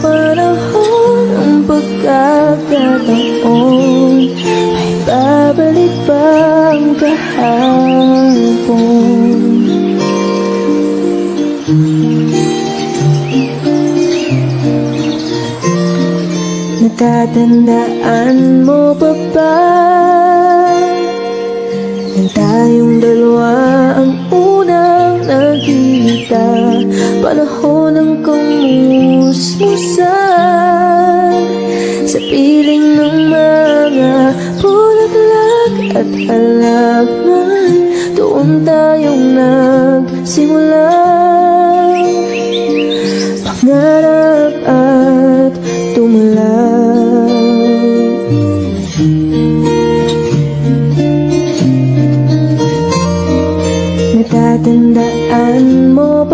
panahon ang pagkakataon Ay babalik ba ang kahapon? Natatandaan mo pa ba Nang tayong dalawa Panahon ng kumusmusa Sa piling ng mga bulaklak at halaman. Doon tayong nagsimula. Pangarap at tumulak Natatandaan mo